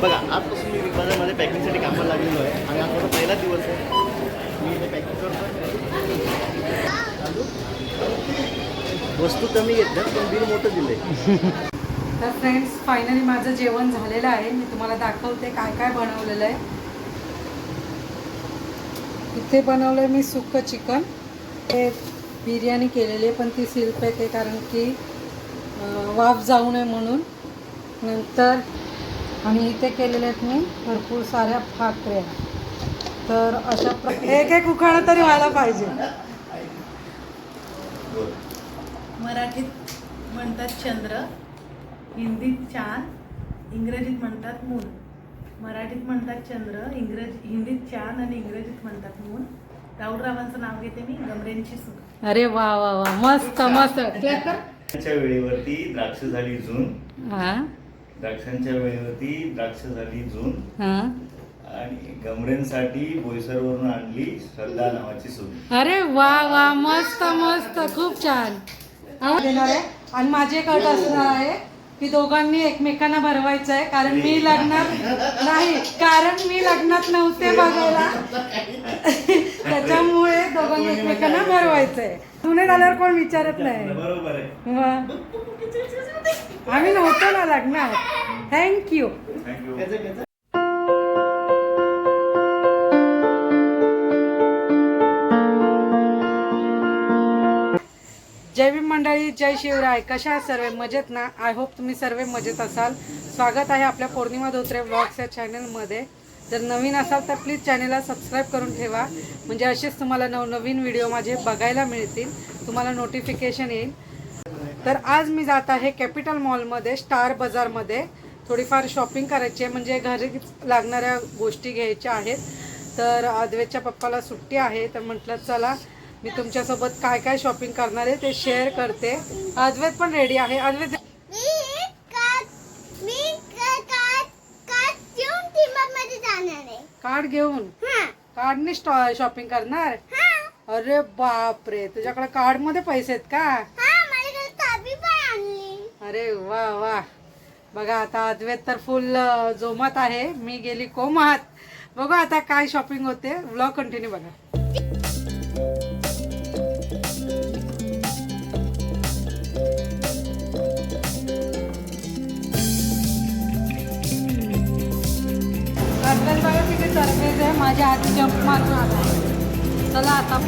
बघा आजपासून मी बिग बाजारमध्ये पॅकिंगसाठी कामाला लागलेलो आहे. आणि आज माझा पहिला दिवस आहे. मी इथे पॅकिंग करतो वस्तू कमी घेतल्या पण बिल मोठं दिलंय. तर फ्रेंड्स फायनली माझं जेवण झालेलं आहे. मी तुम्हाला दाखवते काय काय बनवलेलं आहे. इथे बनवलं आहे मी सुकं चिकन. हे बिर्याणी केलेली आहे पण ती सील पॅक आहे कारण की वाफ जाऊ नये म्हणून. नंतर आणि इथे केलेले आहेत मी भरपूर साऱ्या भाकऱ्या. तर अशा प्रकारे एक एक उखाणं तरी व्हायला पाहिजे. मराठीत म्हणतात चंद्र हिंदीत चांद इंग्रजीत म्हणतात मून. मराठीत म्हणतात चंद्र इंग्रजी हिंदीत चांद आणि इंग्रजीत म्हणतात मून. राहुल रावांचं नाव घेते मी गमरेंची सुख अरे वा वा वा. मस्त मस्त. वेळेवरती द्राक्ष झाली जून. हा? द्राक्षांच्या वेळेवरती द्राक्ष झाली जून. हा. आणि गमरेंसाठी बोईसरवरून आणली श्रद्धा नावाची सून. अरे वा वा मस्त मस्त खूप छान. हा? देणार आहे? आणि माझी एक अट असणार आहे की दोघांनी एकमेकांना भरवायचं आहे कारण मी लग्नात नाही. कारण मी लग्नात नव्हते बघायला. त्याच्यामुळे दोघांनी एकमेकांना भरवायचं आहे तुने झाल्यावर कोण विचारत नाही. बरोबर आहे. मग. आम्ही नव्हतो ना लग्नात. थँक्यू जय भीम मंडळी जय शिवराय. कशा आहात सर्व? मजेत ना? आय होप तुम्ही सर्व मजेत असाल. स्वागत आहे आपल्या पौर्णिमा धोत्रे ब्लॉग्स या चॅनलमध्ये जर नवीन असाल तर प्लीज चॅनलला सबस्क्राईब करून ठेवा. म्हणजे असेच तुम्हाला नवनवीन व्हिडिओ माझे बघायला मिळतील. तुम्हाला नोटिफिकेशन येईल. तर आज मी जात आहे कॅपिटल मॉलमध्ये स्टार बाजारमध्ये थोडीफार शॉपिंग करायची आहे. म्हणजे घरी लागणाऱ्या गोष्टी घ्यायच्या आहेत. तर अद्वैतच्या पप्पाला सुट्टी आहे. तर म्हटलं चला मी तुमच्यासोबत काय काय शॉपिंग करणार आहे ते शेअर करते. अद्वैत पण रेडी आहे. अद्वैत मध्ये कार्ड घेऊन हा. कार्डने शॉपिंग करणार? हा. अरे बापरे तुझ्याकडे कार्डमध्ये पैसे आहेत का? हा अरे वा वा. बघा आता अद्वैत तर फुल जोमात आहे. मी गेली कोमात. बघू आता काय शॉपिंग होते. व्लॉग कंटिन्यू बघा. बघा आहे माझ्या आधी जंप मारून आला. चला आता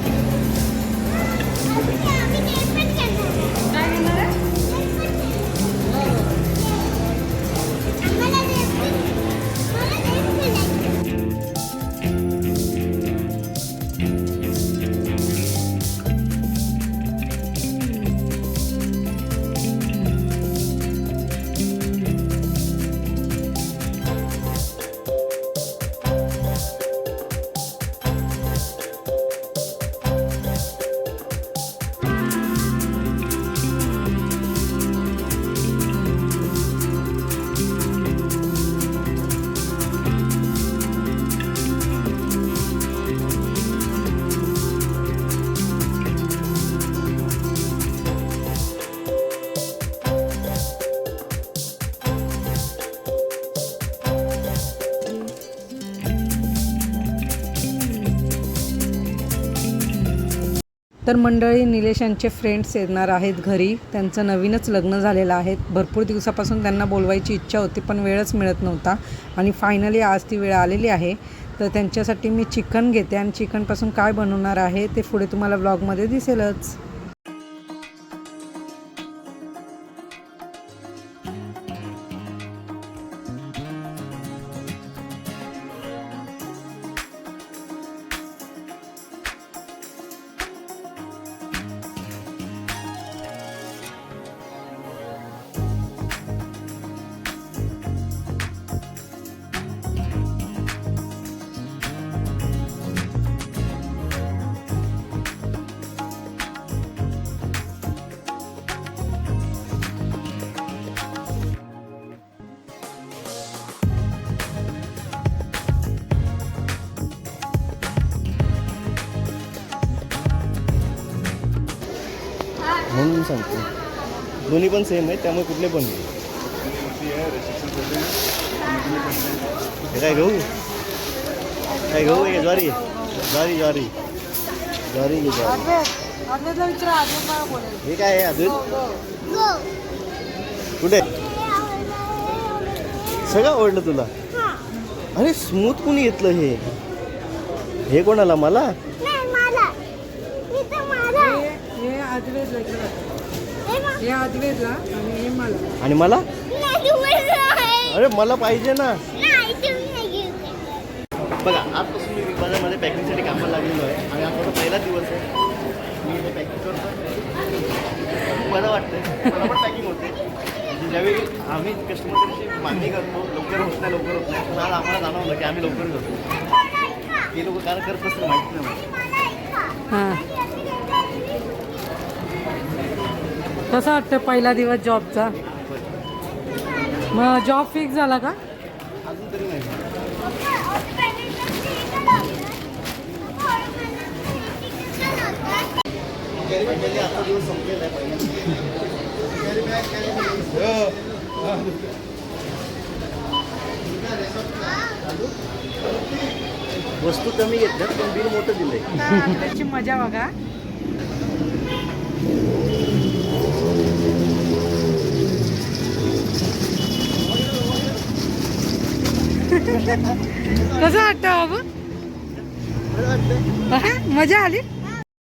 तर मंडळी निलेश यांचे फ्रेंड्स येणार आहेत घरी. त्यांचं नवीनच लग्न झालेलं आहे. भरपूर दिवसापासून त्यांना बोलवायची इच्छा होती पण वेळच मिळत नव्हता. आणि फायनली आज ती वेळ आलेली आहे. तर त्यांच्यासाठी मी चिकन घेते. आणि चिकनपासून काय बनवणार आहे ते पुढे तुम्हाला ब्लॉगमध्ये दिसेलच. सांगतो. दोन्ही पण सेम आहे त्यामुळे कुठले पण हे काय गहू? काय गहू आहे का? ज्वारी? ज्वारी ज्वारी. ज्वारी घे ज्वारी. हे काय आहे अजून. कुठे? सगळं आवडलं तुला? अरे स्मूथ कुणी घेतलं हे? हे कोणाला? मला? नाही मला. इथं मला. हे आणि हे मला. आणि मला. अरे मला पाहिजे ना. बघा आजपासून मी बिग बाजारमध्ये पॅकिंगसाठी कामाला लागलेलो आहे आणि आज माझा पहिला दिवस आहे. मी इथे पॅकिंग करतो खूप बरं वाटतं मला पण पॅकिंग होते म्हणजे ज्यावेळी आम्ही कस्टमरची मागणी करतो लवकर होत नाही लवकर होत नाही पण आज आम्हाला जाणवलं की आम्ही लवकर करतो हे लोक काय करत असतं माहिती नाही मला. हां. कसं वाटतं पहिला दिवस जॉबचा? मग जॉब फिक्स झाला का? वस्तू कमी घेतल्यात पण बिल मोठं दिलंय. त्याची मजा बघा. कसं वाटतं मजा आली?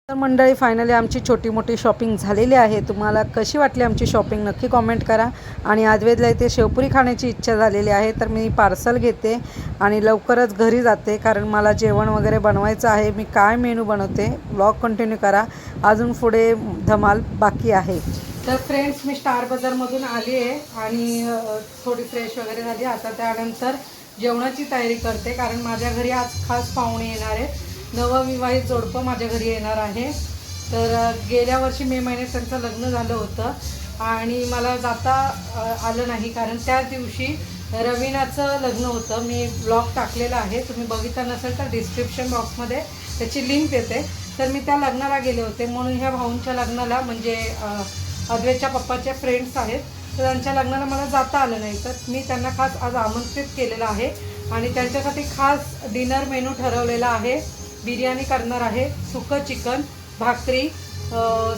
तर मंडळी फायनली आमची छोटी मोठी शॉपिंग झालेली आहे. तुम्हाला कशी वाटली आमची शॉपिंग नक्की कॉमेंट करा. आणि आजवेदला इथे शेवपुरी खाण्याची इच्छा झालेली आहे तर मी पार्सल घेते आणि लवकरच घरी जाते कारण मला जेवण वगैरे बनवायचं आहे. मी काय मेनू बनवते? ब्लॉग कंटिन्यू करा. अजून पुढे धमाल बाकी आहे. तर फ्रेंड्स मी स्टार बाजारमधून आली आहे आणि थोडी फ्रेश वगैरे झाली. आता त्यानंतर जेवणाची तयारी करते कारण माझ्या घरी आज खास पाहुणे येणार आहेत. नवविवाहित जोडपं माझ्या घरी येणार आहे. तर गेल्या वर्षी मे महिन्यात त्यांचं लग्न झालं होतं आणि मला जाता आलं नाही कारण त्याच दिवशी रवीनाचं लग्न होतं. मी ब्लॉग टाकलेला आहे. तुम्ही बघितलं नसेल तर डिस्क्रिप्शन बॉक्समध्ये त्याची लिंक येते तर मी त्या लग्नाला गेले होते. म्हणून ह्या भाऊंच्या लग्नाला म्हणजे अद्वैतच्या पप्पाचे फ्रेंड्स आहेत. तर त्यांच्या लग्नाला मला जाता आलं नाही. तर मी त्यांना खास आज आमंत्रित केलेलं आहे. आणि त्यांच्यासाठी खास डिनर मेनू ठरवलेला आहे. बिर्याणी करणार आहे. सुकं चिकन भाकरी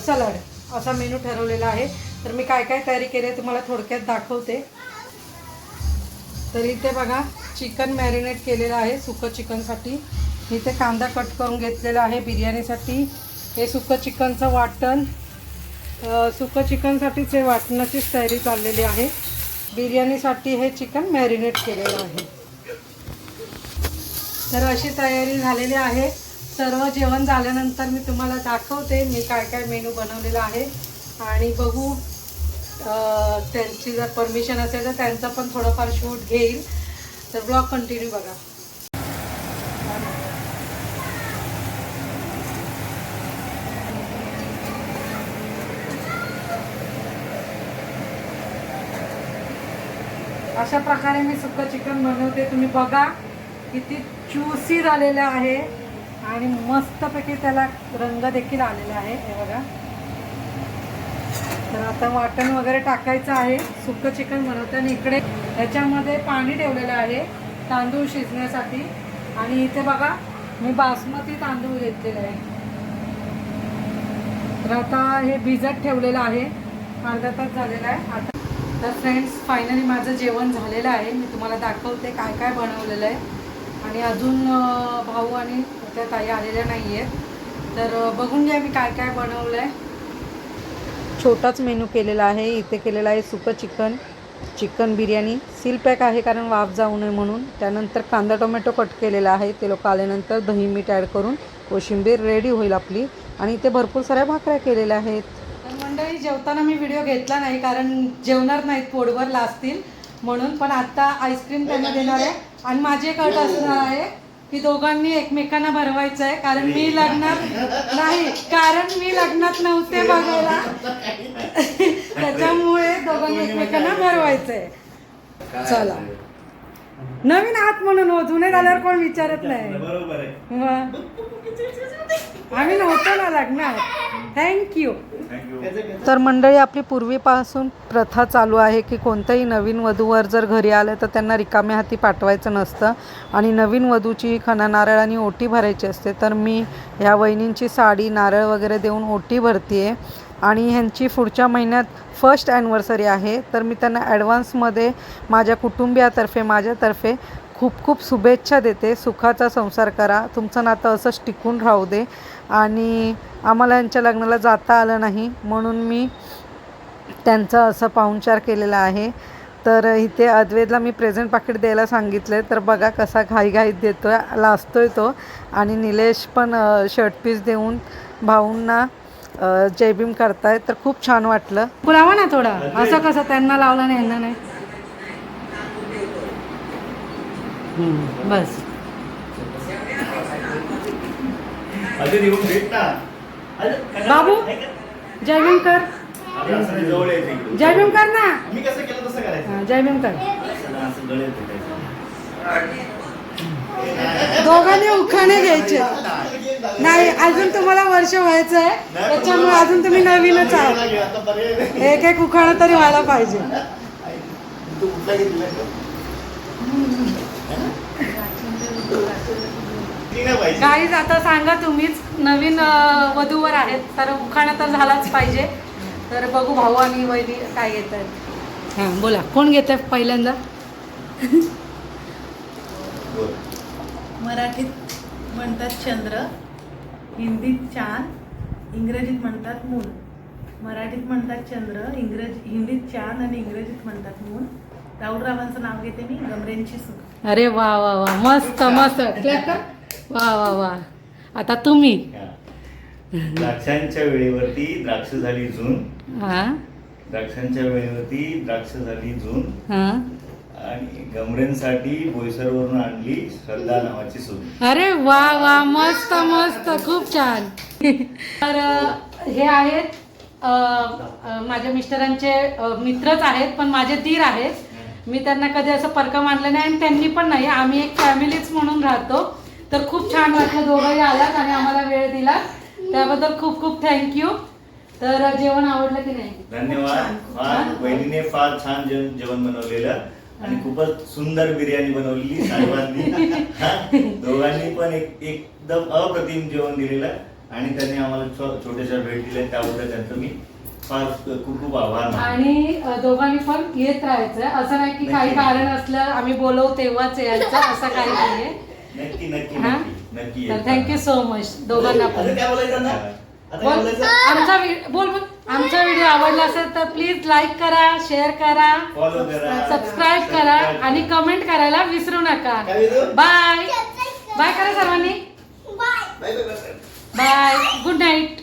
सलाड असा मेनू ठरवलेला आहे. तर मी काय काय तयारी केली आहे तुम्हाला थोडक्यात दाखवते. तर इथे बघा चिकन मॅरिनेट केलेलं आहे सुकं चिकनसाठी इथे कांदा कट करून घेतलेला आहे बिर्याणीसाठी. हे सुकं चिकनचं वाटण. सुकं चिकनसाठीच हे वाटणाचीच तयारी चाललेली आहे. बिर्याणीसाठी हे चिकन मॅरिनेट केलेलं आहे. तर अशी तयारी झालेली आहे. सर्व जेवण झाल्यानंतर मी तुम्हाला दाखवते मी काय काय मेनू बनवलेला आहे. आणि बघू त्यांची जर परमिशन असेल तर त्यांचं पण थोडंफार शूट घेईल. तर ब्लॉग कंटिन्यू बघा. अशा प्रकारे मी सुक्क चिकन बनवते. तुम्ही बघा किती ज्युसी झालेलं आहे. आणि मस्तपैकी त्याला रंग देखील आलेला आहे. हे बघा. तर आता वाटण वगैरे टाकायचं आहे. सुकं चिकन बनवते. आणि इकडे ह्याच्यामध्ये पाणी ठेवलेलं आहे. तांदूळ शिजण्यासाठी. आणि इथे बघा मी बासमती तांदूळ घेतलेले आहे. तर आता हे भिजत ठेवलेलं आहे. अर्धा तास झालेला आहे. आता तर फ्रेंड्स फायनली माझं जेवण झालेलं आहे. मी तुम्हाला दाखवते काय काय बनवलेलं आहे. आणि अजून भाऊ आणि त्या ताई आलेल्या नाही आहेत तर बघून घ्या मी काय काय बनवलं आहे छोटाच मेनू केलेला आहे. इथे केलेला आहे सुकं chicken chicken biryani. Seal pack आहे कारण वाफ जाऊ नये म्हणून. त्यानंतर कांदा टोमॅटो कट केलेला आहे. ते लोक आल्यानंतर दही मीठ ॲड करून कोशिंबीर रेडी होईल आपली. आणि इथे भरपूर साऱ्या भाकऱ्या केलेल्या आहेत. जेवताना मी व्हिडिओ घेतला नाही कारण जेवणार नाहीत पोटभर लाजतील. म्हणून पण आता आईस्क्रीम त्यांना देणार आहे. आणि माझी एक अट असणार आहे की दोघांनी एकमेकांना भरवायचं आहे कारण मी लग्नात नाही कारण मी लग्नात नव्हते बघायला. त्याच्यामुळे दोघांनी एकमेकांना भरवायचं आहे चला. नवीन आत म्हणून हो जुने झाल्यावर कोण विचारत नाही. बरोबर आहे. मग. आम्ही नव्हतो ना लग्नात. थँक्यू तर मंडळी आपली पूर्वीपासून प्रथा चालू आहे की कोणत्याही नवीन वधूवर जर घरी आलं तर त्यांना रिकाम्या हाती पाठवायचं नसतं. आणि नवीन वधूची खणा नारळ आणि ओटी भरायची असते. तर मी ह्या वहिनींची साडी नारळ वगैरे देऊन ओटी भरते आहे आणि ह्यांची पुढच्या महिन्यात फर्स्ट ॲनिव्हर्सरी आहे. तर मी त्यांना ॲडव्हान्समध्ये माझ्या कुटुंबियातर्फे माझ्यातर्फे खूप खूप शुभेच्छा देते. सुखाचा संसार करा. तुमचं नातं असंच टिकून राहू दे. आणि आम्हाला यांच्या लग्नाला जाता आलं नाही. म्हणून मी त्यांचा असं पाहुणचार केलेला आहे. तर इथे अद्वेदला मी प्रेझेंट पाकिट द्यायला सांगितलं आहे तर बघा कसा घाईघाईत देतो आहे लाजतो आहे तो. आणि निलेश पण शर्ट पीस देऊन भाऊंना अ, जयभीम करतायत तर खूप छान वाटलं. बोलावा ना थोडा. असं कसं त्यांना लावलं नाही यांना नाही. बस. बाबू जयभीम कर. जयभीम कर ना. मी कसं केलं तसं करायचं? जयभीम कर. दोघांनी उखाणे घ्यायचे. नाही अजून तुम्हाला वर्ष व्हायचं आहे. त्याच्यामुळे अजून तुम्ही नवीनच आहात. एक एक उखाणं तरी व्हायला पाहिजे. गाईज आता सांगा तुम्हीच नवीन वधूवर आहेत. तर उखाणा तर झालाच पाहिजे. तर बघू भाऊ आणि वहिनी काय घेत आहेत हां बोला. कोण घेत आहे पहिल्यांदा. मराठीत म्हणतात चंद्र हिंदीत चांद इंग्रजीत म्हणतात मून. मराठीत म्हणतात चंद्र इंग्रजी हिंदीत चांद आणि इंग्रजीत म्हणतात मून. राहुल रावांचं नाव घेते मी गमरेंची सून अरे वा वा वा. मस्त मस्त. वा वा वा. आता तुम्ही. द्राक्षांच्या वेळेवरती द्राक्ष झाली जून. हां? द्राक्षांच्या वेळेवरती द्राक्ष झाली जून. हां? आणि गमरेंसाठी बोईसरवरून आणली श्रद्धा नावाची सून. अरे वा वा. मस्त मस्त. खूप छान. तर हे आहेत माझ्या मिस्टरांचे मित्रच आहेत पण माझे दीर आहेत. मी त्यांना कधी असं परका मानलं नाही आणि त्यांनी पण नाही. आम्ही एक फॅमिलीच म्हणून राहतो. तर खूप छान वाटलं दोघंही आलात आणि आम्हाला वेळ दिला. त्याबद्दल खूप खूप थँक्यू तर जेवण आवडलं की नाही? धन्यवाद. फार बहिणीने फार छान जेवण जेवण बनवलेलं. आणि खूपच सुंदर बिर्याणी बनवलेली सर्वांनी हा, दोघांनी पण एक एकदम अप्रतिम जेवण दिलेलं. आणि त्यांनी आम्हाला छोट्याशा भेट दिल्या. त्याबद्दल त्यांचं मी खूप खूप आभार. आणि दोघांनी पण येत राहायचं असं नाही की काही कारण असलं आम्ही बोलवू तेव्हाच यायचं असं काही नाहीये. नक्की नक्की हा? नक्की नक्की तर थँक्यू सो मच दोघांना पण. काय बोलायचं ना? आता काय बोल बोलायचं आमचा व्हि- बोल बोल. आमचा व्हिडिओ आवडला असेल तर प्लीज लाईक करा शेअर करा फॉलो करा. सबस्क्राईब करा आणि कमेंट करायला विसरू नका. काय? बाय बाय करा सर्वांनी. Bye bye bye bye bye good night